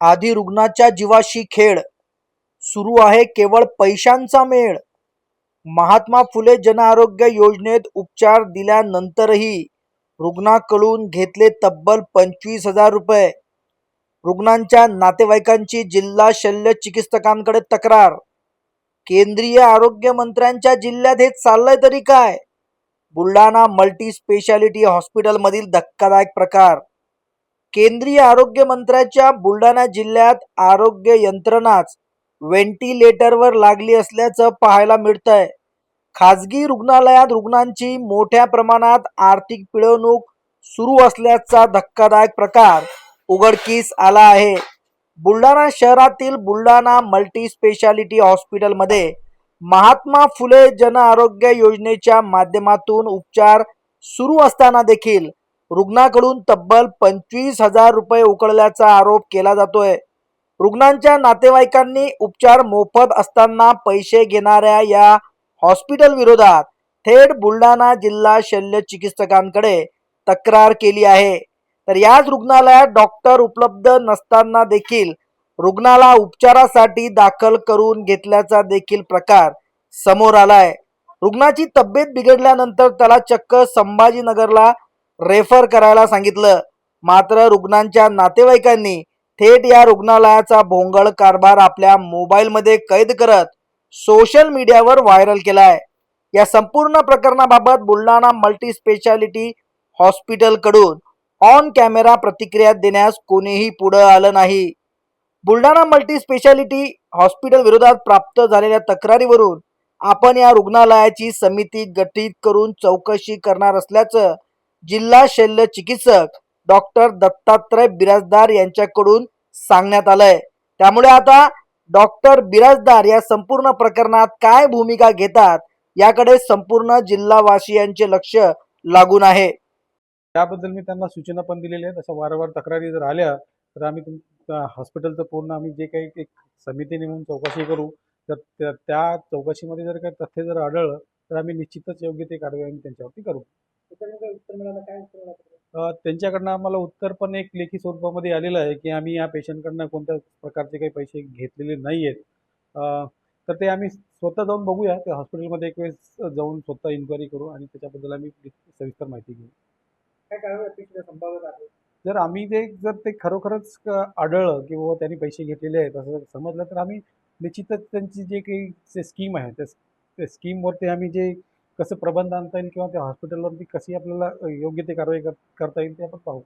आधी रुग्णाच्या जीवाशी खेळ सुरू आहे केवळ पैशांचा मेळ. महात्मा फुले जनआरोग्य योजनेत उपचार दिल्यानंतरही रुग्णाकडून घेतले तब्बल पंचवीस हजार रुपये. रुग्णांच्या नातेवाईकांची जिल्हा शल्य चिकित्सकांकडे तक्रार. केंद्रीय आरोग्य मंत्र्यांच्या जिल्ह्यात हे चाललंय तरी काय? बुलढाणा मल्टी स्पेशालिटी हॉस्पिटलमधील धक्कादायक प्रकार केंद्रीय आरोग्य मंत्र्याच्या बुलढाणा जिल्ह्यात आरोग्य यंत्रणाच व्हेंटिलेटरवर लागली असल्याचं पाहायला मिळतंय. खाजगी रुग्णालयात रुग्णांची मोठ्या प्रमाणात आर्थिक पिळवणूक सुरू असल्याचा धक्कादायक प्रकार उघडकीस आला आहे. बुलढाणा शहरातील बुलढाणा मल्टी स्पेशालिटी हॉस्पिटलमध्ये महात्मा फुले जन आरोग्य योजनेच्या माध्यमातून उपचार सुरू असताना देखील रुग्णाकडून तब्बल पंचवीस हजार रुपये उकळल्याचा आरोप केला जातोय. रुग्णांच्या नातेवाईकांनी उपचार मोफत असताना पैसे घेणाऱ्या या हॉस्पिटल विरोधात थेट बुलढाणा जिल्हा शल्य चिकित्सकांकडे तक्रार केली आहे. तर याच रुग्णालयात डॉक्टर उपलब्ध नसताना देखील रुग्णाला उपचारासाठी दाखल करून घेतल्याचा देखील प्रकार समोर आलाय. रुग्णाची तब्येत बिघडल्यानंतर त्याला चक्क संभाजीनगरला रेफर करायला सांगितलं. मात्र रुग्णांच्या नातेवाईकांनी थेट या रुग्णालयाचा भोंगळ कारभार आपल्या मोबाईलमध्ये कैद करत सोशल मीडियावर व्हायरल केलाय. या संपूर्ण प्रकरणाबाबत बुलढाणा मल्टी स्पेशालिटी हॉस्पिटलकडून ऑन कॅमेरा प्रतिक्रिया देण्यास कोणीही पुढं आलं नाही. बुलढाणा मल्टी स्पेशालिटी हॉस्पिटल विरोधात प्राप्त झालेल्या तक्रारीवरून आपण या रुग्णालयाची समिती गठीत करून चौकशी करणार असल्याचं जिल्हा शल्य चिकित्सक डॉक्टर दत्तात्रय बिराजदार यांच्याकडून सांगण्यात आलंय. त्यामुळे आता डॉक्टर बिराजदार या संपूर्ण प्रकरणात काय भूमिका घेतात याकडे संपूर्ण जिल्हावासियांचे लक्ष लागून आहे. त्याबद्दल मी त्यांना सूचना पण दिलेल्या आहेत. अशा वारंवार तक्रारी जर आल्या तर आम्ही तुमच्या हॉस्पिटलचं पूर्ण आम्ही जे काही एक समिती नेमून चौकशी करू. तर त्या त्या चौकशीमध्ये जर काही तथ्य जर आढळलं तर आम्ही निश्चितच योग्य ते कारवाई आम्ही त्यांच्यावरती करू. अ, त्यांच्याकडनं आम्हाला उत्तर पण एक लेखी स्वरूपामध्ये आलेलं आहे की आम्ही या पेशंटकडनं कोणत्या प्रकारचे काही पैसे घेतलेले नाही आहेत तर ते आम्ही स्वतः जाऊन बघूया. त्या हॉस्पिटलमध्ये एक वेळेस जाऊन स्वतः इन्क्वायरी करू आणि त्याच्याबद्दल आम्ही सविस्तर माहिती घेऊ. काय कारवाई अपेक्षित आहे संभाव्यत आहे जर आम्ही ते जर ते खरोखरच क- आढळलं की बाबा त्यांनी पैसे घेतलेले आहेत असं समजलं तर आम्ही निश्चितच त्यांची जे काही स्कीम आहे त्या त्या स्कीमवरती आम्ही जे कसं प्रबंध आणता येईल किंवा त्या हॉस्पिटलवरती कशी आपल्याला योग्य ते कारवाई कर- करता येईल ते आपण पाहू.